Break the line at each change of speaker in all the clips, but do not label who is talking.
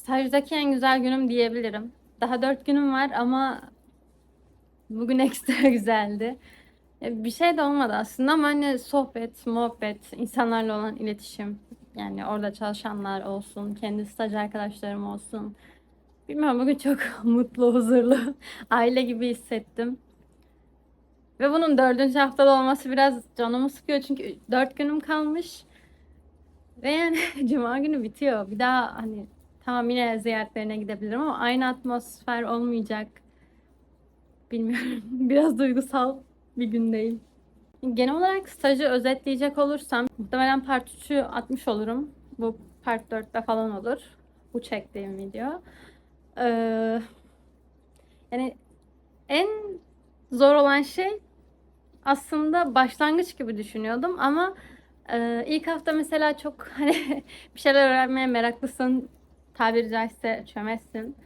Stajdaki en güzel günüm diyebilirim. Daha dört günüm var ama bugün ekstra güzeldi. Ya Bir şey de olmadı aslında ama hani sohbet, muhabbet, insanlarla olan iletişim. Yani orada çalışanlar olsun, kendi staj arkadaşlarım olsun. Bilmiyorum bugün çok mutlu, huzurlu, aile gibi hissettim. Ve bunun dördüncü haftada olması biraz canımı sıkıyor çünkü dört günüm kalmış. Ve yani cuma günü bitiyor. Bir daha hani tamam yine ziyaretlerine gidebilirim ama aynı atmosfer olmayacak. Bilmiyorum. Biraz duygusal bir gündeyim. Genel olarak stajı özetleyecek olursam muhtemelen part 3'ü atmış olurum. Bu part 4'te falan olur. Bu çektiğim video. Ee, yani en zor olan şey aslında başlangıç gibi düşünüyordum ama e, ilk hafta mesela çok hani bir şeyler öğrenmeye meraklısın. Tabiri caizse çömezsin.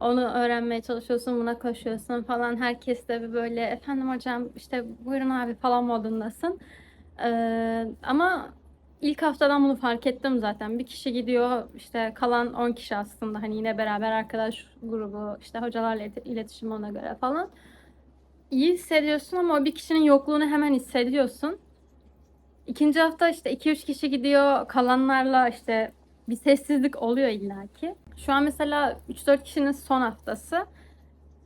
Onu öğrenmeye çalışıyorsun, buna koşuyorsun falan. Herkes de böyle efendim hocam işte buyurun abi falan modundasın. Ee, ama ilk haftadan bunu fark ettim zaten. Bir kişi gidiyor işte kalan 10 kişi aslında hani yine beraber arkadaş grubu işte hocalarla ilet- iletişim ona göre falan. İyi hissediyorsun ama o bir kişinin yokluğunu hemen hissediyorsun. İkinci hafta işte 2-3 kişi gidiyor kalanlarla işte bir sessizlik oluyor illaki. Şu an mesela 3-4 kişinin son haftası.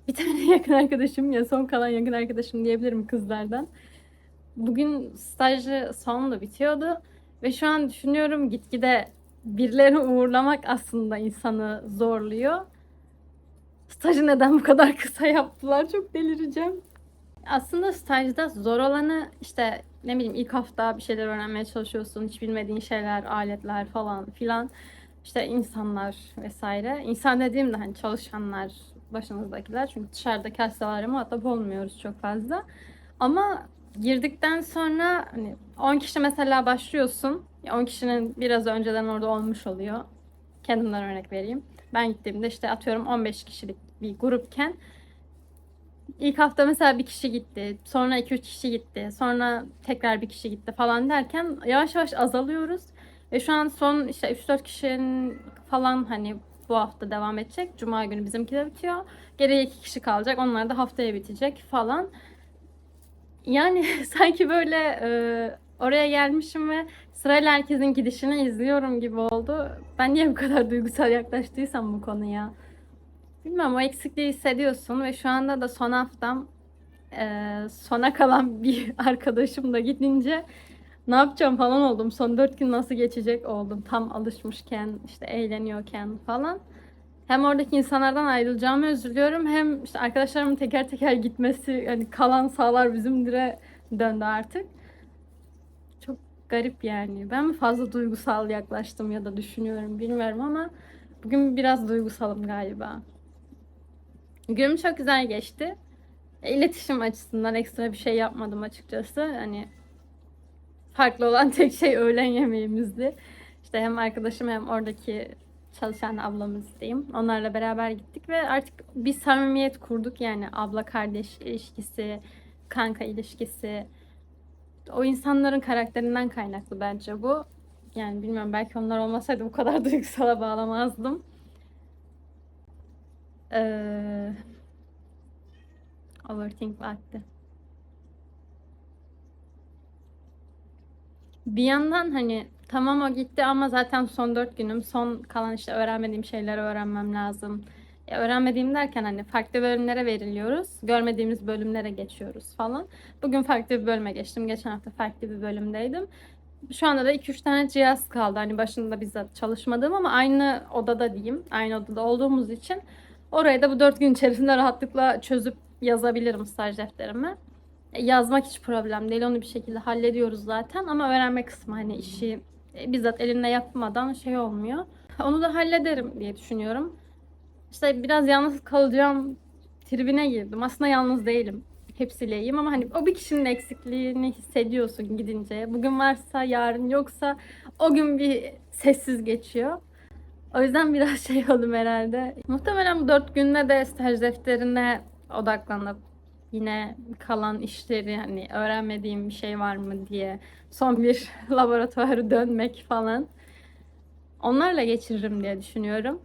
Bir tane yakın arkadaşım ya son kalan yakın arkadaşım diyebilirim kızlardan. Bugün stajı son da bitiyordu. Ve şu an düşünüyorum gitgide birilerini uğurlamak aslında insanı zorluyor. Stajı neden bu kadar kısa yaptılar? Çok delireceğim. Aslında stajda zor olanı işte ne bileyim ilk hafta bir şeyler öğrenmeye çalışıyorsun. Hiç bilmediğin şeyler, aletler falan filan. İşte insanlar vesaire. İnsan dediğim de hani çalışanlar, başınızdakiler. Çünkü dışarıdaki hastalarla muhatap olmuyoruz çok fazla. Ama girdikten sonra hani 10 kişi mesela başlıyorsun. 10 kişinin biraz önceden orada olmuş oluyor. Kendimden örnek vereyim. Ben gittiğimde işte atıyorum 15 kişilik bir grupken İlk hafta mesela bir kişi gitti, sonra 2-3 kişi gitti, sonra tekrar bir kişi gitti falan derken yavaş yavaş azalıyoruz. Ve şu an son işte 3-4 kişinin falan hani bu hafta devam edecek. Cuma günü bizimki de bitiyor. Geriye 2 kişi kalacak. Onlar da haftaya bitecek falan. Yani sanki böyle e, oraya gelmişim ve sırayla herkesin gidişini izliyorum gibi oldu. Ben niye bu kadar duygusal yaklaştıysam bu konuya. Bilmem o eksikliği hissediyorsun ve şu anda da son haftam eee, sona kalan bir arkadaşım da gidince ne yapacağım falan oldum. Son dört gün nasıl geçecek oldum. Tam alışmışken işte eğleniyorken falan. Hem oradaki insanlardan ayrılacağımı üzülüyorum hem işte arkadaşlarımın teker teker gitmesi yani kalan sağlar bizimdire döndü artık. Çok garip yani. Ben mi fazla duygusal yaklaştım ya da düşünüyorum bilmiyorum ama bugün biraz duygusalım galiba. Günüm çok güzel geçti. E, İletişim açısından ekstra bir şey yapmadım açıkçası. Hani farklı olan tek şey öğlen yemeğimizdi. İşte hem arkadaşım hem oradaki çalışan ablamız diyeyim. Onlarla beraber gittik ve artık bir samimiyet kurduk yani abla kardeş ilişkisi, kanka ilişkisi. O insanların karakterinden kaynaklı bence bu. Yani bilmiyorum belki onlar olmasaydı bu kadar duygusala bağlamazdım. Ee, overthink vakti. Bir yandan hani tamam o gitti ama zaten son dört günüm. Son kalan işte öğrenmediğim şeyleri öğrenmem lazım. Ya öğrenmediğim derken hani farklı bölümlere veriliyoruz. Görmediğimiz bölümlere geçiyoruz falan. Bugün farklı bir bölüme geçtim. Geçen hafta farklı bir bölümdeydim. Şu anda da 2-3 tane cihaz kaldı. Hani başında bizzat çalışmadığım ama aynı odada diyeyim. Aynı odada olduğumuz için orayı da bu 4 gün içerisinde rahatlıkla çözüp yazabilirim staj defterime. Yazmak hiç problem değil. Onu bir şekilde hallediyoruz zaten. Ama öğrenme kısmı hani işi e, bizzat elimle yapmadan şey olmuyor. Onu da hallederim diye düşünüyorum. İşte biraz yalnız kalacağım tribine girdim. Aslında yalnız değilim. Hepsiyle iyiyim ama hani o bir kişinin eksikliğini hissediyorsun gidince. Bugün varsa yarın yoksa o gün bir sessiz geçiyor. O yüzden biraz şey oldum herhalde. Muhtemelen bu dört günde de staj defterine odaklanıp yine kalan işleri hani öğrenmediğim bir şey var mı diye son bir laboratuvarı dönmek falan. Onlarla geçiririm diye düşünüyorum.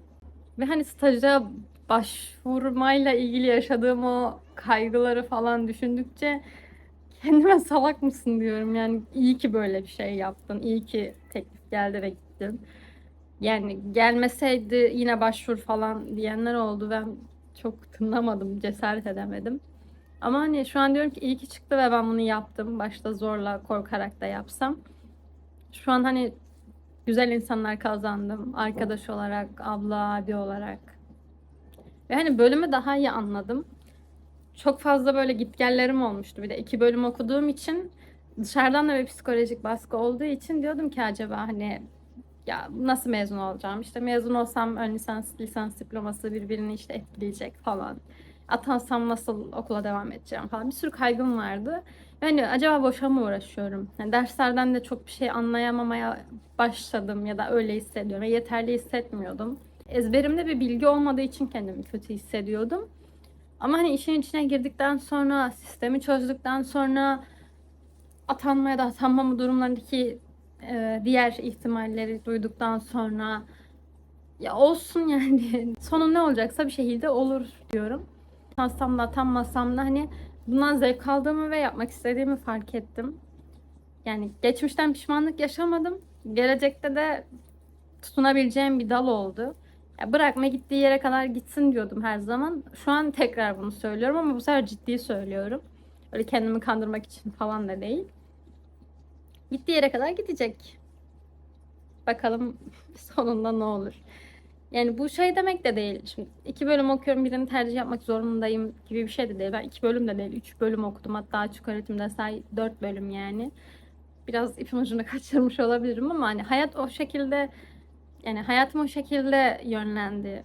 Ve hani staja başvurmayla ilgili yaşadığım o kaygıları falan düşündükçe kendime salak mısın diyorum. Yani iyi ki böyle bir şey yaptın. İyi ki teklif geldi ve gittin. Yani gelmeseydi yine başvur falan diyenler oldu. Ben çok tınlamadım, cesaret edemedim. Ama hani şu an diyorum ki iyi ki çıktı ve ben bunu yaptım. Başta zorla, korkarak da yapsam. Şu an hani güzel insanlar kazandım. Arkadaş olarak, abla, abi olarak. Ve hani bölümü daha iyi anladım. Çok fazla böyle gitgellerim olmuştu. Bir de iki bölüm okuduğum için dışarıdan da bir psikolojik baskı olduğu için diyordum ki acaba hani ya nasıl mezun olacağım? İşte mezun olsam ön lisans, lisans diploması birbirini işte etkileyecek falan. Atansam nasıl okula devam edeceğim falan. Bir sürü kaygım vardı. Yani acaba boşa mı uğraşıyorum? Yani derslerden de çok bir şey anlayamamaya başladım ya da öyle hissediyorum. Ve yeterli hissetmiyordum. Ezberimde bir bilgi olmadığı için kendimi kötü hissediyordum. Ama hani işin içine girdikten sonra, sistemi çözdükten sonra atanmaya da atanmama durumlarındaki e, diğer ihtimalleri duyduktan sonra ya olsun yani sonu ne olacaksa bir şekilde olur diyorum. Atansam da atanmasam da hani bundan zevk aldığımı ve yapmak istediğimi fark ettim. Yani geçmişten pişmanlık yaşamadım. Gelecekte de tutunabileceğim bir dal oldu. Ya bırakma gittiği yere kadar gitsin diyordum her zaman. Şu an tekrar bunu söylüyorum ama bu sefer ciddi söylüyorum. Öyle kendimi kandırmak için falan da değil. Gittiği yere kadar gidecek. Bakalım sonunda ne olur. Yani bu şey demek de değil. Şimdi iki bölüm okuyorum birini tercih yapmak zorundayım gibi bir şey de değil. Ben iki bölüm de değil. Üç bölüm okudum. Hatta açık öğretimde say dört bölüm yani. Biraz ipin ucunu kaçırmış olabilirim ama hani hayat o şekilde yani hayatım o şekilde yönlendi.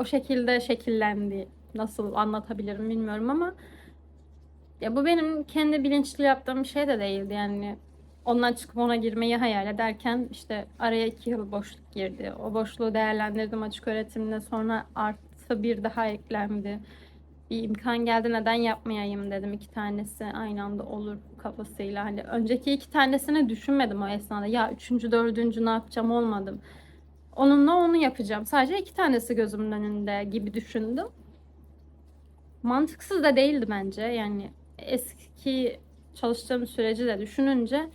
O şekilde şekillendi. Nasıl anlatabilirim bilmiyorum ama ya bu benim kendi bilinçli yaptığım bir şey de değildi yani. Ondan çıkıp ona girmeyi hayal ederken işte araya iki yıl boşluk girdi. O boşluğu değerlendirdim açık öğretimde sonra artı bir daha eklendi. Bir imkan geldi neden yapmayayım dedim iki tanesi aynı anda olur kafasıyla. Hani önceki iki tanesini düşünmedim o esnada. Ya üçüncü dördüncü ne yapacağım olmadım. Onunla onu yapacağım. Sadece iki tanesi gözümün önünde gibi düşündüm. Mantıksız da değildi bence. Yani eski çalıştığım süreci de düşününce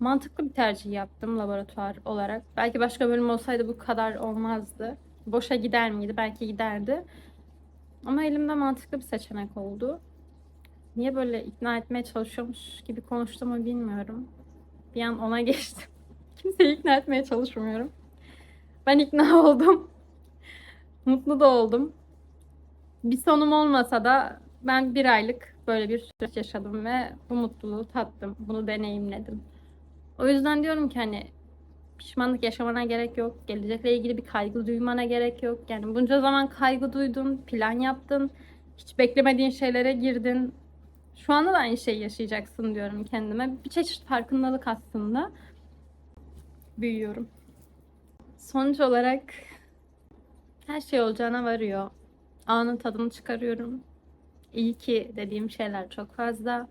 mantıklı bir tercih yaptım laboratuvar olarak. Belki başka bölüm olsaydı bu kadar olmazdı. Boşa gider miydi? Belki giderdi. Ama elimde mantıklı bir seçenek oldu. Niye böyle ikna etmeye çalışıyormuş gibi konuştuğumu bilmiyorum. Bir an ona geçtim. Kimseyi ikna etmeye çalışmıyorum. Ben ikna oldum. Mutlu da oldum. Bir sonum olmasa da ben bir aylık böyle bir süreç yaşadım ve bu mutluluğu tattım. Bunu deneyimledim. O yüzden diyorum ki hani pişmanlık yaşamana gerek yok. Gelecekle ilgili bir kaygı duymana gerek yok. Yani bunca zaman kaygı duydun, plan yaptın. Hiç beklemediğin şeylere girdin. Şu anda da aynı şeyi yaşayacaksın diyorum kendime. Bir çeşit farkındalık aslında. Büyüyorum. Sonuç olarak her şey olacağına varıyor. Anın tadını çıkarıyorum. İyi ki dediğim şeyler çok fazla.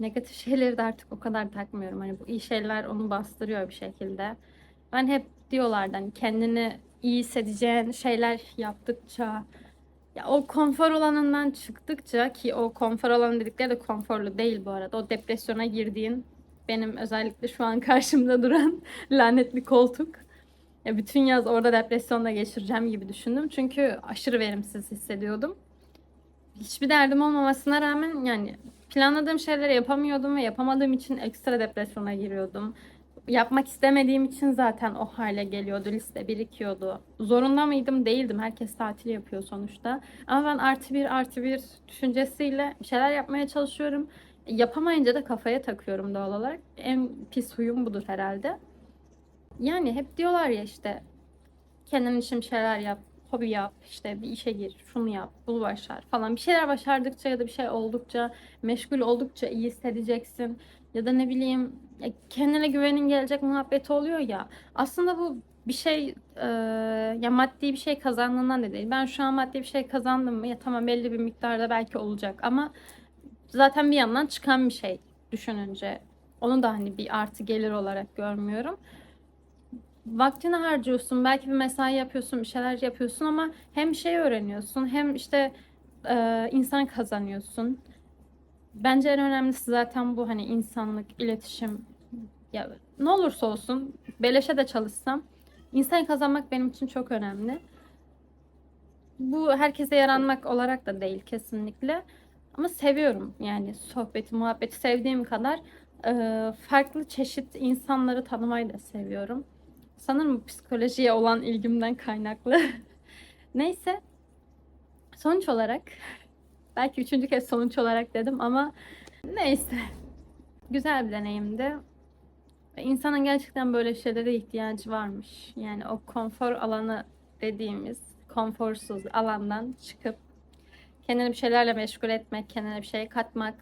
Negatif şeyleri de artık o kadar takmıyorum. Hani bu iyi şeyler onu bastırıyor bir şekilde. Ben hep diyorlardı hani kendini iyi hissedeceğin şeyler yaptıkça ya o konfor alanından çıktıkça ki o konfor alanı dedikleri de konforlu değil bu arada. O depresyona girdiğin benim özellikle şu an karşımda duran lanetli koltuk. Ya bütün yaz orada depresyonda geçireceğim gibi düşündüm. Çünkü aşırı verimsiz hissediyordum. Hiçbir derdim olmamasına rağmen yani planladığım şeyleri yapamıyordum ve yapamadığım için ekstra depresyona giriyordum. Yapmak istemediğim için zaten o hale geliyordu, liste birikiyordu. Zorunda mıydım? Değildim. Herkes tatil yapıyor sonuçta. Ama ben artı bir artı bir düşüncesiyle bir şeyler yapmaya çalışıyorum. Yapamayınca da kafaya takıyorum doğal olarak. En pis huyum budur herhalde. Yani hep diyorlar ya işte kendin için şeyler yap, hobi yap, işte bir işe gir, şunu yap, bunu başar falan. Bir şeyler başardıkça ya da bir şey oldukça, meşgul oldukça iyi hissedeceksin. Ya da ne bileyim kendine güvenin gelecek muhabbeti oluyor ya. Aslında bu bir şey e, ya maddi bir şey kazandığından da değil. Ben şu an maddi bir şey kazandım mı ya tamam belli bir miktarda belki olacak ama zaten bir yandan çıkan bir şey düşününce onu da hani bir artı gelir olarak görmüyorum. Vaktini harcıyorsun, belki bir mesai yapıyorsun, bir şeyler yapıyorsun ama hem şey öğreniyorsun hem işte e, insan kazanıyorsun. Bence en önemlisi zaten bu hani insanlık, iletişim. Ya ne olursa olsun beleşe de çalışsam insan kazanmak benim için çok önemli. Bu herkese yaranmak olarak da değil kesinlikle. Ama seviyorum yani sohbeti, muhabbeti sevdiğim kadar e, farklı çeşit insanları tanımayı da seviyorum. Sanırım psikolojiye olan ilgimden kaynaklı. Neyse. Sonuç olarak belki üçüncü kez sonuç olarak dedim ama neyse. Güzel bir deneyimdi. İnsanın gerçekten böyle şeylere ihtiyacı varmış. Yani o konfor alanı dediğimiz konforsuz alandan çıkıp kendini bir şeylerle meşgul etmek, kendine bir şey katmak.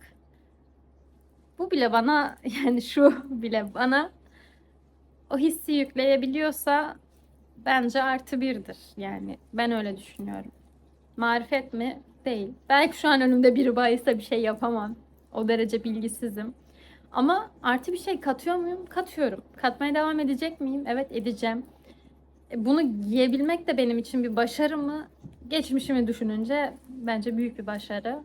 Bu bile bana yani şu bile bana o hissi yükleyebiliyorsa bence artı birdir. Yani ben öyle düşünüyorum. Marifet mi? Değil. Belki şu an önümde biri bayılsa bir şey yapamam. O derece bilgisizim. Ama artı bir şey katıyor muyum? Katıyorum. Katmaya devam edecek miyim? Evet edeceğim. E, Bunu giyebilmek de benim için bir başarı mı? Geçmişimi düşününce bence büyük bir başarı.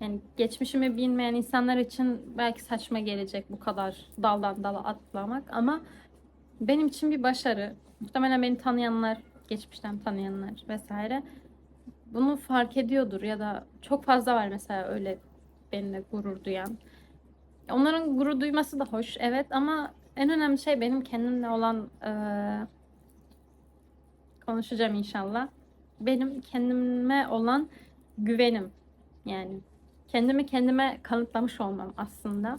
Yani geçmişimi bilmeyen insanlar için belki saçma gelecek bu kadar daldan dala atlamak ama benim için bir başarı. Muhtemelen beni tanıyanlar, geçmişten tanıyanlar vesaire bunu fark ediyordur ya da çok fazla var mesela öyle benimle gurur duyan. Onların gurur duyması da hoş evet ama en önemli şey benim kendimle olan eee, konuşacağım inşallah. Benim kendime olan güvenim. Yani kendimi kendime kanıtlamış olmam aslında.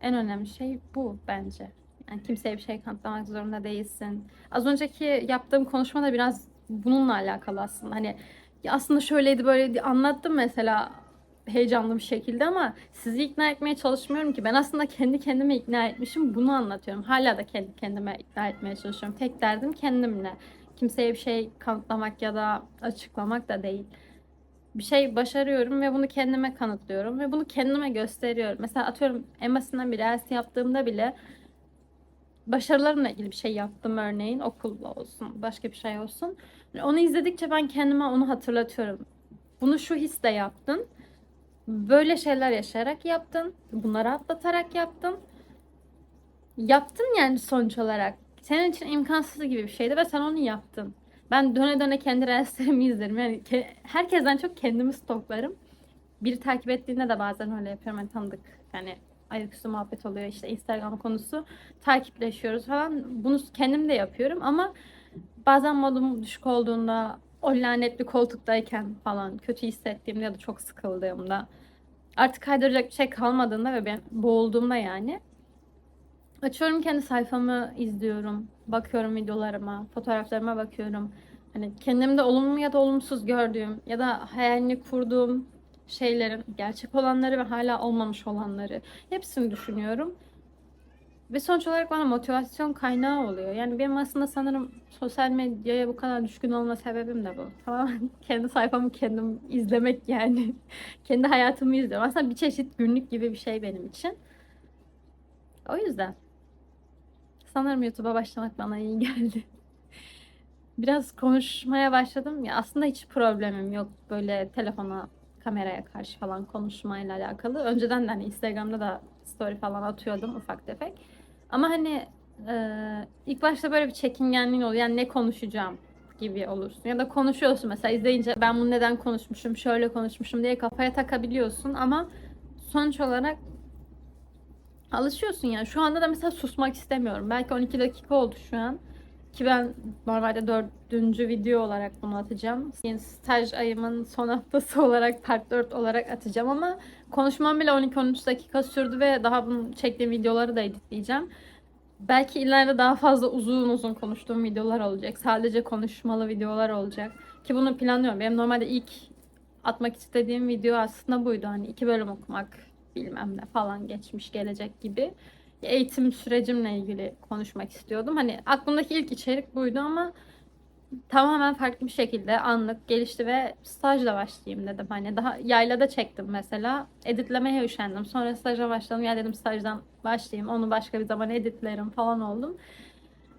En önemli şey bu bence. Yani kimseye bir şey kanıtlamak zorunda değilsin. Az önceki yaptığım konuşma da biraz bununla alakalı aslında. Hani aslında şöyleydi böyleydi anlattım mesela heyecanlı bir şekilde ama sizi ikna etmeye çalışmıyorum ki. Ben aslında kendi kendime ikna etmişim. Bunu anlatıyorum. Hala da kendi kendime ikna etmeye çalışıyorum. Tek derdim kendimle. Kimseye bir şey kanıtlamak ya da açıklamak da değil. Bir şey başarıyorum ve bunu kendime kanıtlıyorum ve bunu kendime gösteriyorum. Mesela atıyorum en basitinden bir reels yaptığımda bile başarılarımla ilgili bir şey yaptım örneğin okulla olsun başka bir şey olsun. Onu izledikçe ben kendime onu hatırlatıyorum. Bunu şu hisle yaptın. Böyle şeyler yaşayarak yaptın. Bunları atlatarak yaptın. Yaptın yani sonuç olarak. Senin için imkansız gibi bir şeydi ve sen onu yaptın. Ben döne döne kendi reelslerimi izlerim. Yani ke- herkesten çok kendimi stoklarım. Biri takip ettiğinde de bazen öyle yapıyorum. Hani tanıdık. Yani ayaküstü muhabbet oluyor işte Instagram konusu. Takipleşiyoruz falan. Bunu kendim de yapıyorum ama bazen modum düşük olduğunda o lanetli koltuktayken falan kötü hissettiğimde ya da çok sıkıldığımda artık kaydıracak bir şey kalmadığında ve ben boğulduğumda yani açıyorum kendi sayfamı izliyorum. Bakıyorum videolarıma, fotoğraflarıma bakıyorum. Hani kendimde olumlu ya da olumsuz gördüğüm ya da hayalini kurduğum şeylerin gerçek olanları ve hala olmamış olanları hepsini düşünüyorum. Ve sonuç olarak bana motivasyon kaynağı oluyor. Yani benim aslında sanırım sosyal medyaya bu kadar düşkün olma sebebim de bu. Tamamen kendi sayfamı kendim izlemek yani. kendi hayatımı izliyorum. Aslında bir çeşit günlük gibi bir şey benim için. O yüzden. Sanırım YouTube'a başlamak bana iyi geldi. Biraz konuşmaya başladım ya aslında hiç problemim yok böyle telefona kameraya karşı falan konuşmayla alakalı. Önceden de hani Instagram'da da story falan atıyordum ufak tefek. Ama hani e, ilk başta böyle bir çekingenliğin oluyor. Yani ne konuşacağım gibi olursun. Ya da konuşuyorsun mesela izleyince ben bunu neden konuşmuşum, şöyle konuşmuşum diye kafaya takabiliyorsun. Ama sonuç olarak alışıyorsun yani. Şu anda da mesela susmak istemiyorum. Belki 12 dakika oldu şu an. Ki ben normalde dördüncü video olarak bunu atacağım. Yani staj ayımın son haftası olarak part 4 olarak atacağım ama konuşmam bile 12-13 dakika sürdü ve daha bunu çektiğim videoları da editleyeceğim. Belki ileride daha fazla uzun uzun konuştuğum videolar olacak. Sadece konuşmalı videolar olacak. Ki bunu planlıyorum. Benim normalde ilk atmak istediğim video aslında buydu. Hani iki bölüm okumak bilmem ne falan geçmiş gelecek gibi eğitim sürecimle ilgili konuşmak istiyordum. Hani aklımdaki ilk içerik buydu ama tamamen farklı bir şekilde anlık gelişti ve stajla başlayayım dedim. Hani daha yaylada çektim mesela. Editlemeye üşendim. Sonra staja başladım. Ya dedim stajdan başlayayım. Onu başka bir zaman editlerim falan oldum.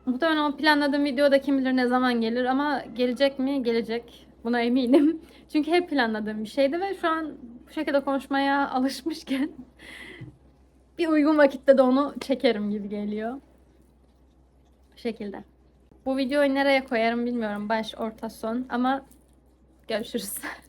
Muhtemelen o planladığım video da kim bilir ne zaman gelir ama gelecek mi? Gelecek. Buna eminim. Çünkü hep planladığım bir şeydi ve şu an bu şekilde konuşmaya alışmışken bir uygun vakitte de onu çekerim gibi geliyor. Bu şekilde. Bu videoyu nereye koyarım bilmiyorum. Baş, orta, son ama görüşürüz.